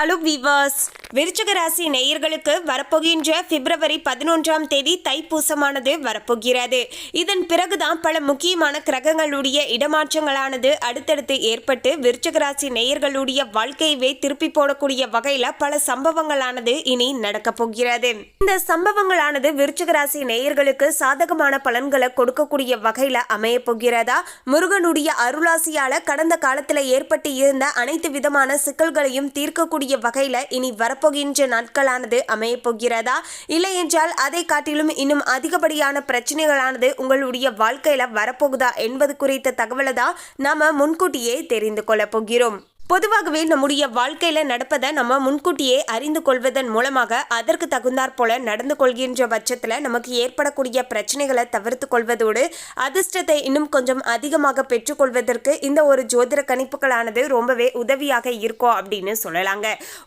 Allow viewers விருச்சகராசி நேயர்களுக்கு வரப்போகின்ற பிப்ரவரி பதினொன்றாம் தேதி தைப்பூசமானது வரப்போகிறது. இதன் பிறகுதான் பல முக்கியமான கிரகங்களுடைய இடமாற்றங்களானது அடுத்தடுத்து ஏற்பட்டு விருச்சகராசி நேயர்களுடைய வாழ்க்கையவே திருப்பி போடக்கூடிய வகையில பல சம்பவங்களானது இனி நடக்க போகிறது. இந்த சம்பவங்களானது விருச்சகராசி நேயர்களுக்கு சாதகமான பலன்களை கொடுக்கக்கூடிய வகையில அமைய போகிறதா? முருகனுடைய அருளாசியால கடந்த காலத்துல ஏற்பட்டு இருந்த அனைத்து விதமான சிக்கல்களையும் தீர்க்கக்கூடிய வகையில இனி வரப்போகின்ற நாட்களானது அமையப்போகிறதா இல்லை என்றால் அதை காட்டிலும் இன்னும் அதிகப்படியான பிரச்சனைகளானது உங்களுடைய வாழ்க்கையில வரப்போகுதா என்பது குறித்த தகவலை தான் நாம முன்கூட்டியே தெரிந்து கொள்ள போகிறோம். பொதுவாகவே நம்முடைய வாழ்க்கையில் நடப்பதை நம்ம முன்கூட்டியே அறிந்து கொள்வதன் மூலமாக அதற்கு தகுந்தாற் போல நடந்து கொள்கின்ற பட்சத்தில் நமக்கு ஏற்படக்கூடிய பிரச்சனைகளை தவிர்த்து கொள்வதோடு அதிர்ஷ்டத்தை இன்னும் கொஞ்சம் அதிகமாக பெற்றுக்கொள்வதற்கு இந்த ஒரு ஜோதிட கணிப்புகளானது ரொம்பவே உதவியாக இருக்கும் அப்படின்னு சொல்லலாங்க.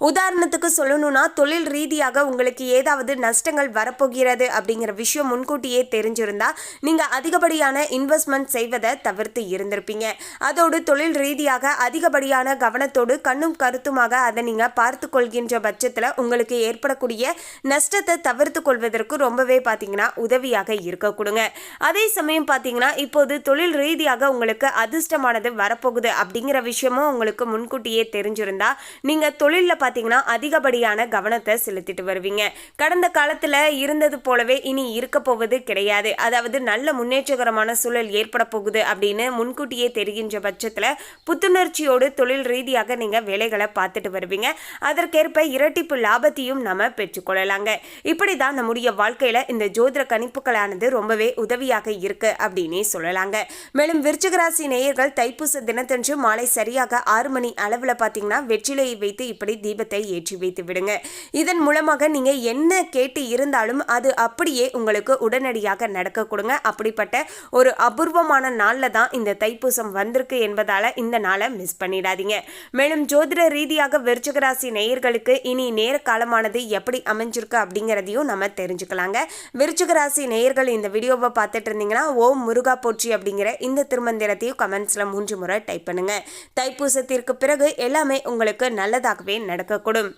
உதாரணத்துக்கு சொல்லணும்னா தொழில் ரீதியாக உங்களுக்கு ஏதாவது நஷ்டங்கள் வரப்போகிறது அப்படிங்கிற விஷயம் முன்கூட்டியே தெரிஞ்சிருந்தா நீங்கள் அதிகப்படியான இன்வெஸ்ட்மெண்ட் செய்வதை தவிர்த்து இருந்திருப்பீங்க. அதோடு தொழில் ரீதியாக அதிகப்படியான கவனத்தோடு கண்ணும் கருத்துமாக அதை நீங்கள் பார்த்து கொள்கின்ற பட்சத்தில் உங்களுக்கு ஏற்படக்கூடிய நஷ்டத்தை தவிர்த்து கொள்வதற்கு ரொம்பவே பார்த்தீங்கன்னா உதவியாக இருக்க கொடுங்க. அதே சமயம் பார்த்தீங்கன்னா இப்போது தொழில் ரீதியாக உங்களுக்கு அதிர்ஷ்டமானது வரப்போகுது அப்படிங்கிற விஷயமும் உங்களுக்கு முன்கூட்டியே தெரிஞ்சிருந்தா நீங்கள் தொழிலில் பார்த்தீங்கன்னா அதிகப்படியான கவனத்தை செலுத்திட்டு வருவீங்க. கடந்த காலத்தில் இருந்தது போலவே இனி இருக்க போவது கிடையாது. அதாவது நல்ல முன்னேற்றகரமான சூழல் ஏற்பட போகுது அப்படின்னு முன்கூட்டியே தெரிகின்ற பட்சத்தில் புத்துணர்ச்சியோடு தொழில் ரீதியாக நீங்கள் வேலைகளை பார்த்துட்டு வருவீங்க. அதற்கேற்ப இரட்டிப்பு லாபத்தையும் நம்ம பெற்றுக்கொள்ளலாங்க இப்படி தான் நம்முடைய வாழ்க்கையில் இந்த ஜோதிட கணிப்புகளானது ரொம்பவே உதவியாக இருக்கு அப்படின்னே சொல்லலாங்க. மேலும் விருச்சிகராசி நேயர்கள் தைப்பூச தினத்தன்று மாலை சரியாக ஆறு மணி அளவில் பார்த்தீங்கன்னா வெற்றிலையை வைத்து இப்படி தீபத்தை ஏற்றி வைத்து விடுங்க. இதன் மூலமாக நீங்கள் என்ன கேட்டு இருந்தாலும் அது அப்படியே உங்களுக்கு உடனடியாக நடக்க கொடுங்க. அப்படிப்பட்ட ஒரு அபூர்வமான நாளில் தான் இந்த தைப்பூசம் வந்திருக்கு என்பதால் இந்த நாளை மிஸ் பண்ணிடாதீங்க. மேலும் ஜோதிட ரீதியாக விருச்சிக ராசி நேயர்களுக்கு இனி நேர காலமானது எப்படி அமைஞ்சிருக்கு அப்படிங்கிறதையும் நம்ம தெரிஞ்சுக்கலாங்க. விருச்சிக ராசி நேயர்கள் இந்த வீடியோவை பார்த்துட்டு இருந்தீங்கன்னா ஓம் முருகா போற்றி அப்படிங்கிற இந்த திருமந்திரத்தையும் கமெண்ட்ஸில் மூன்று முறை டைப் பண்ணுங்க. தைப்பூசத்திற்கு பிறகு எல்லாமே உங்களுக்கு நல்லதாகவே நடக்கக்கூடும்.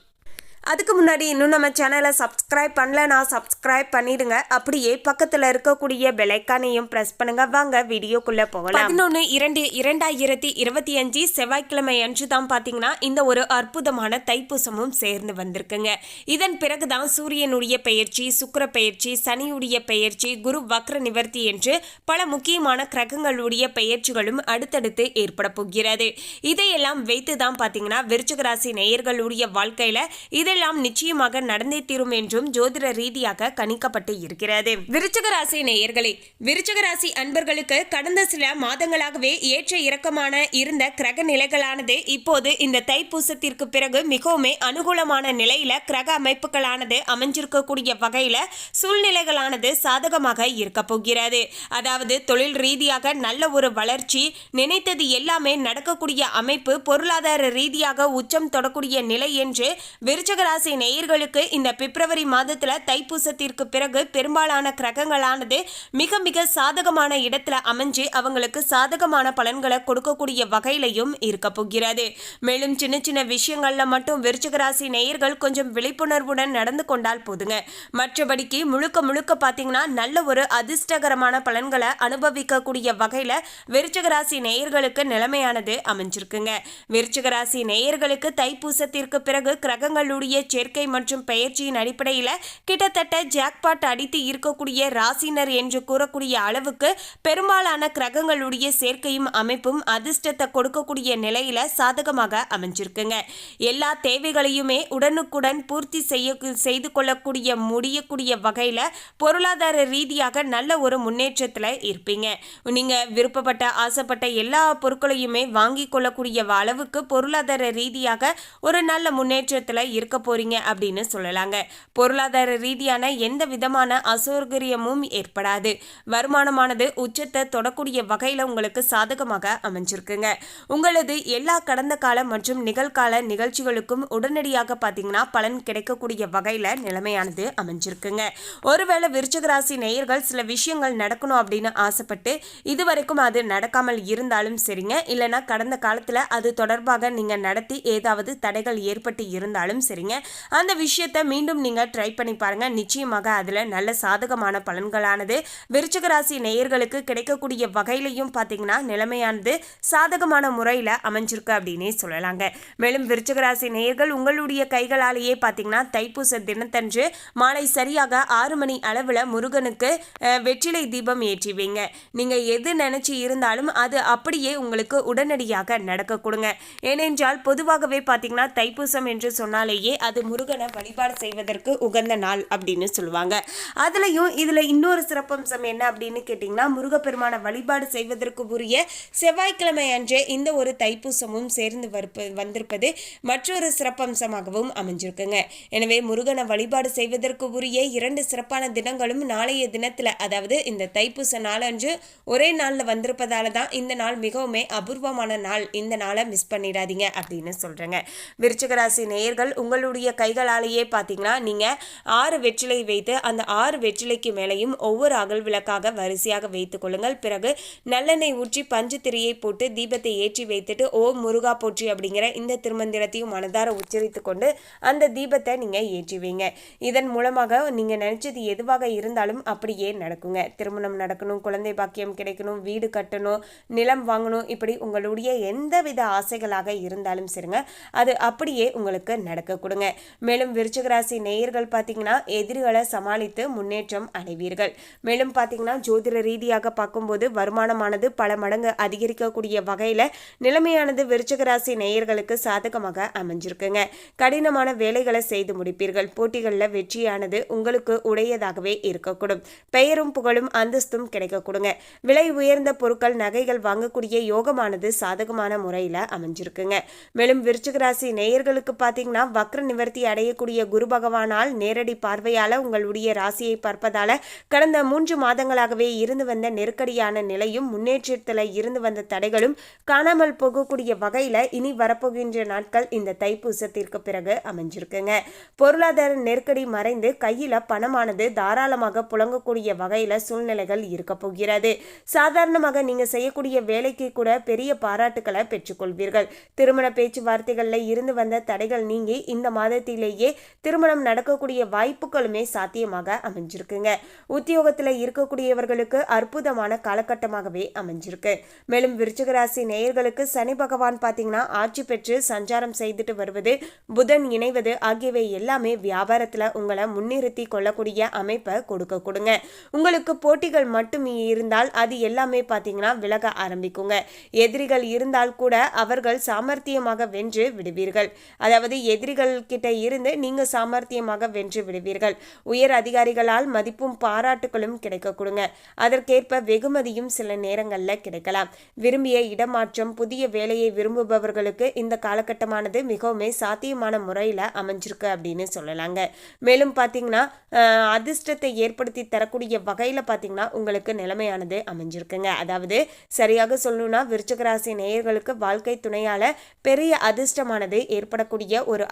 அதுக்கு முன்னாடி இன்னும் நம்ம சேனலை சப்ஸ்கிரைப் பண்ணலனா சப்ஸ்கிரைப் பண்ணிடுங்க. அப்படியே பக்கத்தில் இருக்கக்கூடிய பெலைக்கானையும் ப்ரெஸ் பண்ணுங்க. வாங்க வீடியோக்குள்ளே போகலாம். பதினொன்று இரண்டு இரண்டாயிரத்தி இருபத்தி அஞ்சு செவ்வாய்க்கிழமை அன்று தான் பார்த்தீங்கன்னா இந்த ஒரு அற்புதமான தைப்பூசமும் சேர்ந்து வந்திருக்குங்க. இதன் பிறகு தான் சூரியனுடைய பெயர்ச்சி சுக்கிர பெயர்ச்சி சனியுடைய பெயர்ச்சி குரு வக்ர நிவர்த்தி என்று பல முக்கியமான கிரகங்களுடைய பெயர்ச்சிகளும் அடுத்தடுத்து ஏற்பட போகிறது. இதையெல்லாம் வைத்து தான் பார்த்தீங்கன்னா விருச்சிக ராசி வாழ்க்கையில் இதை இதெல்லாம் நிச்சயமாக நடந்தே தீரும் என்றும் ஜோதிட ரீதியாக கணிக்கப்பட்டு இருக்கிறது. விருச்சகராசி நேயர்களே விருச்சிக ராசி அன்பர்களுக்கு கடந்த சில மாதங்களாகவே ஏற்ற இறக்கமான இருந்த கிரக நிலைகளானது இப்போது இந்த தைப்பூசத்திற்கு பிறகு மிகவும் அனுகூலமான நிலையில கிரக அமைப்புகளானது அமைஞ்சிருக்கக்கூடிய வகையில சூழ்நிலைகளானது சாதகமாக இருக்க போகிறது. அதாவது தொழில் ரீதியாக நல்ல ஒரு வளர்ச்சி நினைத்தது எல்லாமே நடக்கக்கூடிய அமைப்பு பொருளாதார ரீதியாக உச்சம் தொடக்கூடிய நிலை என்று விருச்சக ராசி நேயர்களுக்கு இந்த பிப்ரவரி மாதத்துல தைப்பூசத்திற்கு பிறகு பெரும்பாலான கிரகங்களானது மிக மிக சாதகமான இடத்துல அமைஞ்சு அவங்களுக்கு சாதகமான பலன்களை கொடுக்கக்கூடிய வகையிலையும் இருக்க போகிறது. மேலும் சின்ன சின்ன விஷயங்கள்ல மட்டும் விருச்சிக ராசி நேயர்கள் கொஞ்சம் விழிப்புணர்வுடன் நடந்து கொண்டால் போதுங்க. மற்றபடிக்கு முழுக்க முழுக்க பாத்தீங்கன்னா நல்ல ஒரு அதிர்ஷ்டகரமான பலன்களை அனுபவிக்கக்கூடிய வகையில விருச்சிக ராசி நேயர்களுக்கு நிலைமையானது அமைஞ்சிருக்குங்க. விருச்சிக ராசி நேயர்களுக்கு தைப்பூசத்திற்கு பிறகு கிரகங்களுடைய சேர்க்கை மற்றும் பெயர்ச்சியின் அடிப்படையில் கிட்டத்தட்ட ஜாக்பாட் அடித்து இருக்கக்கூடிய ராசினர் என்று கூறக்கூடிய அளவுக்கு பெரும்பாலான கிரகங்களுடைய சேர்க்கையும் அமைப்பும் அதிர்ஷ்டத்தை கொடுக்கக்கூடிய நிலையில சாதகமாக அமைஞ்சிருக்குங்க. எல்லா தேவைகளையுமே உடனுக்குடன் பூர்த்தி செய்ய செய்து கொள்ளக்கூடிய முடியக்கூடிய வகையில் பொருளாதார ரீதியாக நல்ல ஒரு முன்னேற்றத்தில் இருப்பீங்க. நீங்கள் விருப்பப்பட்ட ஆசைப்பட்ட எல்லா பொருட்களையுமே வாங்கி கொள்ளக்கூடிய அளவுக்கு பொருளாதார ரீதியாக ஒரு நல்ல முன்னேற்றத்தில் இருக்க போறீங்க அப்படின்னு சொல்லலாங்க. பொருளாதார ரீதியான எந்த விதமான அசௌகரியமும் ஏற்படாது. வருமானமானது உச்சத்தை தொடக்கூடிய வகையில் உங்களுக்கு சாதகமாக அமைஞ்சிருக்குங்க. உங்களது எல்லா கடந்த கால மற்றும் நிகழ்கால நிகழ்ச்சிகளுக்கும் உடனடியாக பார்த்தீங்கன்னா பலன் கிடைக்கக்கூடிய வகையில் நிலைமையானது அமைஞ்சிருக்குங்க. ஒருவேளை விருச்சக ராசி நேயர்கள் சில விஷயங்கள் நடக்கணும் அப்படின்னு ஆசைப்பட்டு இதுவரைக்கும் அது நடக்காமல் இருந்தாலும் சரிங்க. இல்லைன்னா கடந்த காலத்தில் அது தொடர்பாக நீங்கள் நடத்தி ஏதாவது தடைகள் ஏற்பட்டு இருந்தாலும் சரிங்க. அந்த விஷயத்தை மீண்டும் நீங்கள் ட்ரை பண்ணி பாருங்க. நிச்சயமாக அதில் நல்ல சாதகமான பலன்களானது விருச்சிக ராசி நேயர்களுக்கு கிடைக்கக்கூடிய வகையிலையும் பார்த்தீங்கன்னா நிலைமையானது சாதகமான முறையில் அமைஞ்சிருக்கு அப்படின்னே சொல்லலாங்க. மேலும் விருச்சிக ராசி நேயர்கள் உங்களுடைய கைகளாலேயே பார்த்தீங்கன்னா தைப்பூச தினத்தன்று மாலை சரியாக ஆறு மணி அளவில் முருகனுக்கு வெற்றிலை தீபம் ஏற்றுவீங்க நீங்கள் எது நினச்சி இருந்தாலும் அது அப்படியே உங்களுக்கு உடனடியாக நடக்க கொடுங்க. ஏனென்றால் பொதுவாகவே பார்த்தீங்கன்னா தைப்பூசம் என்று சொன்னாலேயே அது முருகனை வழிபாடு செய்வதற்கு உகந்த நாள் அப்படின்னு சொல்லுவாங்க. அதுலயும் இதுல இன்னொரு சிறப்பம்சம் என்ன அப்படின்னு கேட்டிங்கன்னா முருகப்பெருமான வழிபாடு செய்வதற்கு உரிய செவ்வாய்க்கிழமை அன்றே இந்த ஒரு தைப்பூசமும் சேர்ந்து வருப்ப வந்திருப்பது மற்றொரு சிறப்பம்சமாகவும் அமைஞ்சிருக்குங்க. எனவே முருகனை வழிபாடு செய்வதற்கு உரிய இரண்டு சிறப்பான தினங்களும் நாளைய தினத்தில் அதாவது இந்த தைப்பூச நாளன்று ஒரே நாளில் வந்திருப்பதால தான் இந்த நாள் மிகவுமே அபூர்வமான நாள். இந்த நாளை மிஸ் பண்ணிடாதீங்க அப்படின்னு சொல்றேங்க. விருச்சகராசி நேயர்கள் உங்கள் உங்களுடைய கைகளாலேயே பார்த்தீங்கன்னா நீங்கள் ஆறு வெற்றிலை வைத்து அந்த ஆறு வெற்றிலைக்கு மேலேயும் ஒவ்வொரு அகல் விளக்காக வரிசையாக வைத்துக் கொள்ளுங்கள். பிறகு நல்லெண்ணெய் ஊற்றி பஞ்சு திரையை போட்டு தீபத்தை ஏற்றி வைத்துட்டு ஓ முருகா போற்றி அப்படிங்கிற இந்த திருமந்திரத்தையும் மனதார உச்சரித்து கொண்டு அந்த தீபத்தை நீங்கள் ஏற்றி வைங்க. இதன் மூலமாக நீங்கள் நினச்சது எதுவாக இருந்தாலும் அப்படியே நடக்குங்க. திருமணம் நடக்கணும் குழந்தை பாக்கியம் கிடைக்கணும் வீடு கட்டணும் நிலம் வாங்கணும் இப்படி உங்களுடைய எந்தவித ஆசைகளாக இருந்தாலும் சரிங்க. அது அப்படியே உங்களுக்கு நடக்க கொடுங்க. மேலும் விருச்சிகராசி நேயர்கள் பார்த்தீங்கன்னா எதிரிகளை சமாளித்து முன்னேற்றம் அடைவீர்கள். மேலும் பார்த்தீங்கன்னா ஜோதிட ரீதியாக பார்க்கும்போது வருமானமானது பல மடங்கு அதிகரிக்கக்கூடிய வகையில் நிலைமையானது விருச்சகராசி நேயர்களுக்கு சாதகமாக அமைஞ்சிருக்குங்க. கடினமான வேலைகளை செய்து முடிப்பீர்கள். போட்டிகளில் வெற்றியானது உங்களுக்கு உடையதாகவே இருக்கக்கூடும். பெயரும் புகழும் அந்தஸ்தும் கிடைக்க கொடுங்க விலை உயர்ந்த பொருட்கள் நகைகள் வாங்கக்கூடிய யோகமானது சாதகமான முறையில் அமைஞ்சிருக்குங்க. மேலும் விருச்சிகராசி நேயர்களுக்கு பார்த்தீங்கன்னா வக்ர நிவர்த்தி அடையக்கூடிய குரு பகவானால் நேரடி பார்வையால உங்களுடைய ராசியை பார்ப்பதால கடந்த மூன்று மாதங்களாகவே இருந்து வந்த நெருக்கடியான நிலையும் முன்னேற்றத்தில் இருந்து வந்த தடைகளும் காணாமல் போகக்கூடிய வகையில் இனி வரப்போகின்ற நாட்கள் இந்த தைப்பூசத்திற்கு பிறகு அமைஞ்சிருக்குங்க. பொருளாதார நெருக்கடி மறைந்து கையில் பணமானது தாராளமாக புழங்கக்கூடிய வகையில் சூழ்நிலைகள் இருக்க போகிறது. சாதாரணமாக நீங்கள் செய்யக்கூடிய வேலைக்கு கூட பெரிய பாராட்டுக்களை பெற்றுக்கொள்வீர்கள். திருமண பேச்சுவார்த்தைகளில் இருந்து வந்த தடைகள் நீங்கி இந்த மாதத்திலேயே திருமணம் நடக்கக்கூடிய வாய்ப்புகளுமே சாத்தியமாக அமைஞ்சிருக்குங்க. உத்தியோகத்தில் இருக்கக்கூடியவர்களுக்கு அற்புதமான காலகட்டமாகவே அமைஞ்சிருக்கு. மேலும் விருச்சிகராசி நேயர்களுக்கு சனி பகவான் பார்த்தீங்கன்னா ஆட்சி பெற்று சஞ்சாரம் செய்துட்டு வருவது புதன் இணைவது ஆகியவை எல்லாமே வியாபாரத்தில் உங்களை முன்னிறுத்தி கொள்ளக்கூடிய அமைப்பை கொடுக்க கொடுங்க. உங்களுக்கு போட்டிகள் மட்டும் இருந்தால் அது எல்லாமே பார்த்தீங்கன்னா விலக ஆரம்பிக்குங்க. எதிரிகள் இருந்தால் கூட அவர்கள் சாமர்த்தியமாக வென்று விடுவீர்கள். அதாவது எதிரிகள் கிட்ட இருந்து நீங்க சாமர்த்தியமாக வென்று விடுவீர்கள். உயர் அதிகாரிகளால் மதிப்பும் பாராட்டுகளும் கிடைக்க கொடுங்க அதற்கேற்ப வெகுமதியும் சில நேரங்களில் கிடைக்கலாம். விரும்பிய இடமாற்றம் புதிய வேலையை விரும்புபவர்களுக்கு இந்த காலகட்டமானது மிகவுமே சாத்தியமான முறையில் அமைஞ்சிருக்கு அப்படின்னு சொல்லலாங்க. மேலும் பார்த்தீங்கன்னா அதிர்ஷ்டத்தை ஏற்படுத்தி தரக்கூடிய வகையில் பார்த்தீங்கன்னா உங்களுக்கு நிலைமையானது அமைஞ்சிருக்குங்க. அதாவது சரியாக சொல்லணும்னா விருச்சகராசி நேயர்களுக்கு வாழ்க்கை துணையால பெரிய அதிர்ஷ்டமானது ஏற்படக்கூடிய ஒரு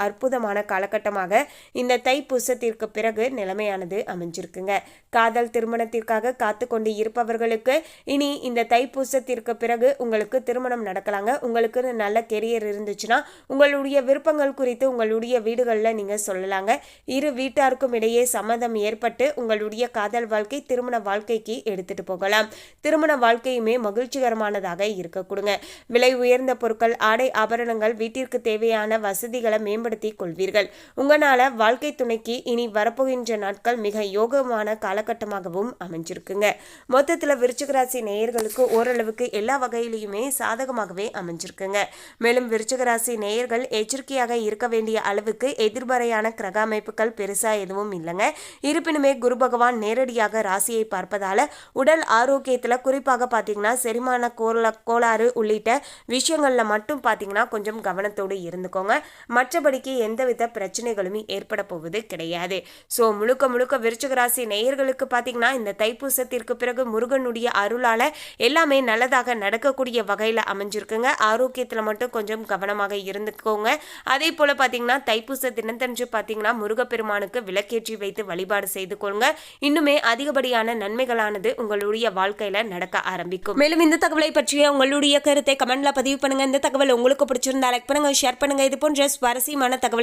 அற்புதமான காலகட்டமாக இந்த தைப்பூசத்திற்கு பிறகு நிலைமையானது அமைஞ்சிருக்குங்க. காதல் திருமணத்திற்காக காத்து கொண்டு இருப்பவர்களுக்கு இனி இந்த தைப்பூசத்திற்கு பிறகு உங்களுக்கு திருமணம் நடக்கலாங்க. உங்களுக்கு நல்ல கெரியர் இருந்துச்சுன்னா உங்களுடைய விருப்பங்கள் குறித்து உங்களுடைய வீடுகளில் நீங்கள் சொல்லலாங்க. இரு வீட்டாருக்கும் இடையே சம்மதம் ஏற்பட்டு உங்களுடைய காதல் வாழ்க்கை திருமண வாழ்க்கைக்கு எடுத்துட்டு போகலாம். திருமண வாழ்க்கையுமே மகிழ்ச்சிகரமானதாக இருக்க கொடுங்க. விலை உயர்ந்த பொருட்கள் ஆடை ஆபரணங்கள் வீட்டிற்கு தேவையான வசதிகளை மேம்படுத்தி கொள்வீர்கள். உங்களால வாழ்க்கை துணைக்கு இனி வரப்போகின்ற நாட்கள் மிக யோகமான காலகட்டமாகவும் அமைஞ்சிருக்குங்க. மொத்தத்தில் விருச்சகராசி நேயர்களுக்கு ஓரளவுக்கு எல்லா வகையிலையுமே சாதகமாகவே அமைஞ்சிருக்குங்க. மேலும் விருச்சகராசி நேயர்கள் எச்சரிக்கையாக இருக்க வேண்டிய அளவுக்கு எதிர்மறையான கிரக அமைப்புகள் பெருசா எதுவும் இல்லைங்க. இருப்பினுமே குரு பகவான் நேரடியாக ராசியை பார்ப்பதால உடல் ஆரோக்கியத்தில் குறிப்பாக பார்த்தீங்கன்னா செரிமான கோல கோளாறு உள்ளிட்ட விஷயங்களில் மட்டும் பார்த்தீங்கன்னா கொஞ்சம் கவனத்தோடு இருந்துக்கோங்க. மற்றபடிக்கு எந்த எந்தவித பிரச்சனைகளுமே ஏற்பட போவது கிடையாது. ஸோ முழுக்க முழுக்க விருச்சிக ராசி நேயர்களுக்கு பார்த்தீங்கன்னா இந்த தைப்பூசத்திற்கு பிறகு முருகனுடைய அருளால எல்லாமே நல்லதாக நடக்கக்கூடிய வகையில் அமைஞ்சிருக்குங்க. ஆரோக்கியத்தில் மட்டும் கொஞ்சம் கவனமாக இருந்துக்கோங்க. அதே போல் பார்த்தீங்கன்னா தைப்பூச தினத்தன்று பார்த்தீங்கன்னா முருகப்பெருமானுக்கு விளக்கேற்றி வைத்து வழிபாடு செய்து கொள்ளுங்க. இன்னுமே அதிகப்படியான நன்மைகளானது உங்களுடைய வாழ்க்கையில நடக்க ஆரம்பிக்கும். மேலும் இந்த தகவலை பற்றிய உங்களுடைய கருத்தை கமெண்ட்ல பதிவு பண்ணுங்க. இந்த தகவல் உங்களுக்கு பிடிச்சிருந்தா லைக் பண்ணுங்க ஷேர் பண்ணுங்க. இது போன்ற சுவாரஸ்யமான தகவல்